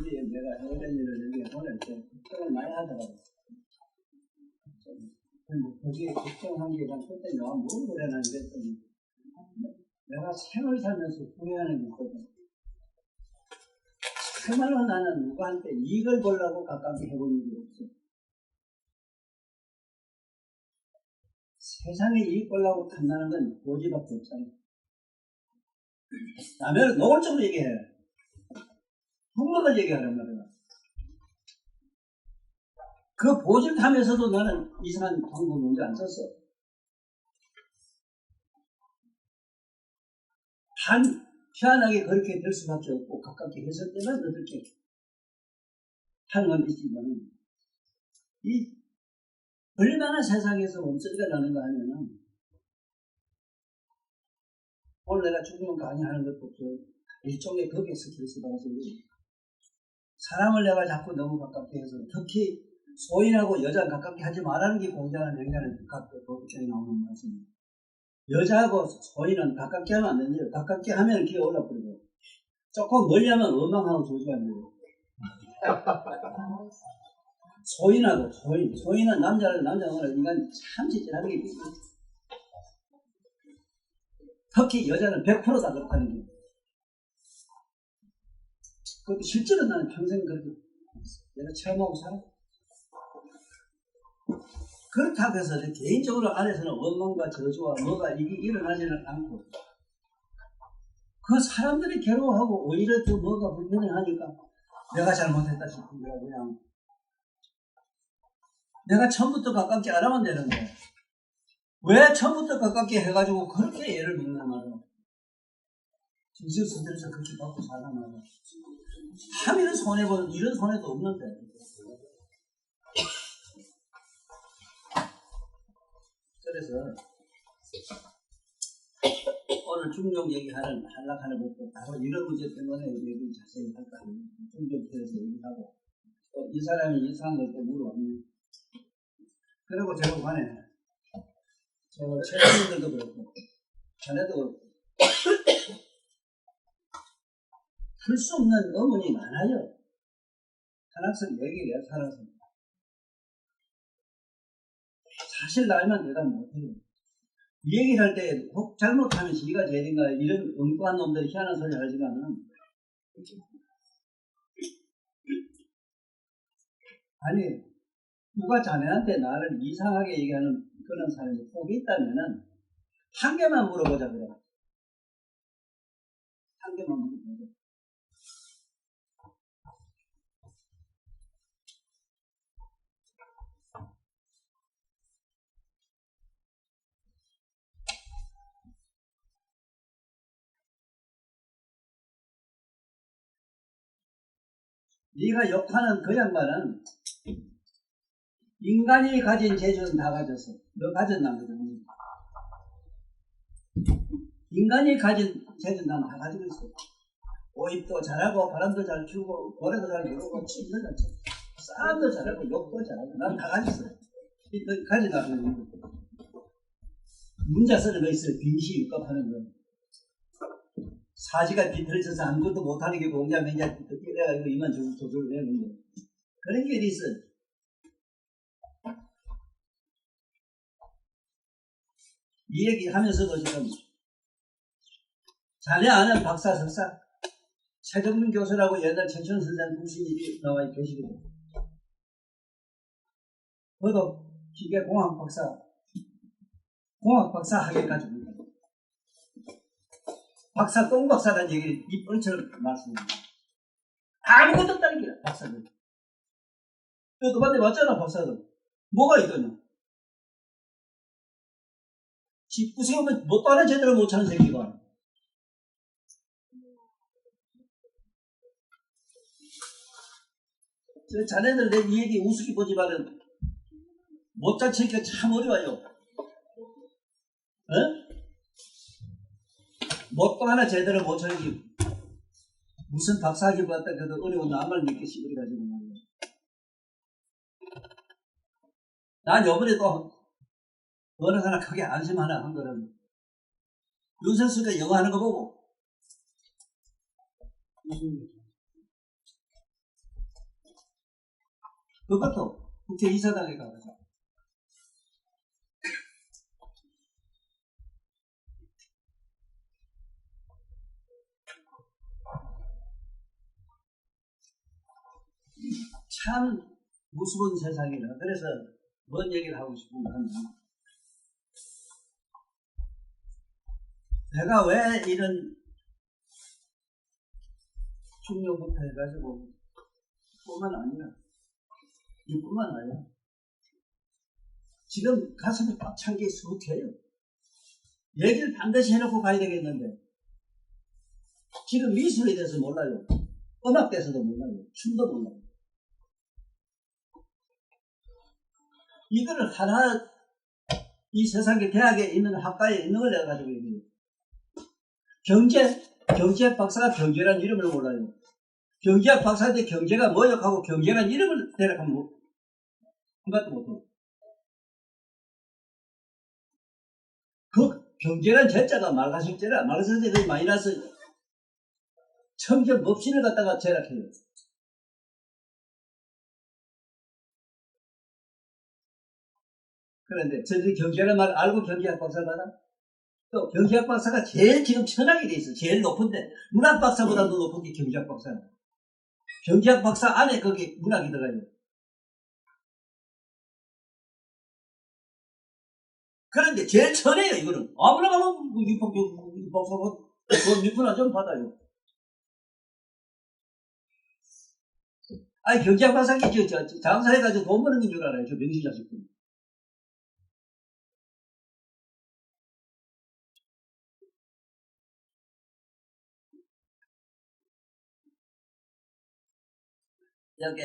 우리 내가 어린이를 여기 보낼 때 걱정을 많이 하더라고. 근데 거기에 걱정한 게 난 그때 내가 뭘 그래나 이랬더니 내가 생을 살면서 후회하는 게 있거든. 정말로 나는 누구한테 이익을 보려고 가깝게 해본 일이 없어. 세상에 이익 보려고 탐나는 건 고지밖에 없잖아. 남의 노골적으로 얘기해. 흉물을 얘기하란 말이야. 그 보직하면서도 나는 이상한 광고 문제 안 썼어. 단, 희한하게 그렇게 될 수밖에 없고, 가깝게 했을 때만 어떻게 하는 건 있지만, 이, 얼마나 세상에서 몸소리가 나는 가 하면은, 오늘 내가 죽으면 강의하는 것도 없어. 일종의 거기에 스트레스 받아서. 사람을 내가 자꾸 너무 가깝게 해서, 특히 소인하고 여자 가깝게 하지 말라는 게 공자는 명자는 가깝게 도덕경에 나오는 말씀입니다. 여자하고 소인은 가깝게 하면 안 된대요. 가깝게 하면 기어 올라버리고 조금 멀리 하면 원망하고 조지가 돼요. 소인하고 소인, 소인은 남자를 남자가 인간 참 지질하는 게 있고 특히 여자는 100%다 그렇다는 게. 그 실제로 나는 평생 그렇게 내가 체험하고 살아. 그렇다고 해서 개인적으로 안에서는 원망과 저주와 뭐가 이게 일어나지는 않고 그 사람들이 괴로워하고 오히려 더 뭐가 불편해하니까 내가 잘못했다 싶은 거야 그냥. 내가 처음부터 가깝게 안 하면 되는데 왜 처음부터 가깝게 해가지고 그렇게 애를 먹나 말이야 정신 스트레스 그렇게 받고 사나 말이야 참 이런 손해보는 이런 손해도 없는데. 그래서 오늘 중종 얘기하는 한락하는 것도 바로 이런 문제 때문에 얘기 자세히 할까 중종편에서 얘기하고 또 이 사람이 이상한 걸또 물어봤네 그리고 제가 관에 저 최근들도 그렇고 전에도 그렇고 풀 수 없는 의문이 많아요 한학생 얘기를 살아서 사실 알면 대답 못해요. 이 얘기를 할 때 혹 잘못하면 지가 죄인가 이런 엉뚱한 놈들이 희한한 소리 하지만은 아니 누가 자네한테 나를 이상하게 얘기하는 그런 사람이 혹이 있다면은 한 개만 물어보자 그래. 한 개만 물어보자. 네가 욕하는 그 양반은 인간이 가진 재주는 다 가졌어. 너 가졌나 거든. 인간이 가진 재주는 다 가지고 있어. 오입도 잘하고 바람도 잘 피우고 노래도 잘 부르고 춤도 잘 춰. 싸움도 잘하고 욕도 잘하고 난 다 가졌어. 너 가지나 거든. 문자 쓰는 거 있어요. 빙시 육갑하는 거. 사지가 비틀어져서 아무것도 못하는 게 공자 맹자 내가 이거 이만 조절 내는 거 그런 게 있어. 이 얘기 하면서도 지금 자네 아는 박사 석사 최정민 교수라고 옛날 최천 선생 부신이 나와 계시거든. 그도 기계 공학 박사 공학 박사 하기까지 박사 똥 박사라는 얘기를 이번처럼 말씀합니다. 아무것도 없다는 게 박사들. 너한테 왔잖아 박사들. 뭐가 있더냐? 집구세우면 뭣도 하나 제대로 못 차는 새끼가. 저 자네들 내 이 얘기 우습게 보지만은 못 자 치니까 참 어려워요. 어? 뭣도 하나 제대로 못 차리기 무슨 박사학위 받다 그래도 어려운 남을 믿기 시부해가지고 말이야. 난 요번에 또 어느 하나 크게 안심 하나 한 거는 윤선수가 영어 하는 거 보고. 그것도 국회이사당에 가서 참 무서운 세상이라 그래서 뭔 얘기를 하고 싶으면 내가 왜 이런 중년부터 해가지고 뿐만 아니라 이뿐만 아니라 지금 가슴이 꽉 찬 게 수북해요. 얘기를 반드시 해놓고 가야 되겠는데 지금 미술에 대해서 몰라요. 음악 대해서도 몰라요. 춤도 몰라요. 이거를 하나 이 세상에 대학에 있는 학과에 있는 걸 내가 가지고 얘기해요. 경제 경제 박사가 경제란 이름을 몰라요. 경제학 박사한테 경제가 뭐요 하고 경제란 이름을 대략하면 뭐, 한것도 못하고. 그 경제란 제자가 말가식제라 말가식제 그 마이너스 청전 법신을 갖다가 제락해요. 그런데 저들이 경제란 말 알고 경제학 박사 받아? 또 경제학 박사가 제일 지금 천하게 돼 있어. 제일 높은데 문학 박사보다도 높은 게 경제학 박사야. 경제학 박사 안에 거기 문학이 들어가요. 그런데 제일 천해요 이거는. 아무나 가면 육박 박사가 돈 육분한 좀 받아요. 아니 경제학 박사가 저, 저, 저 장사해가지고 돈 버는 줄 알아요. 저 명신 자식들. 여기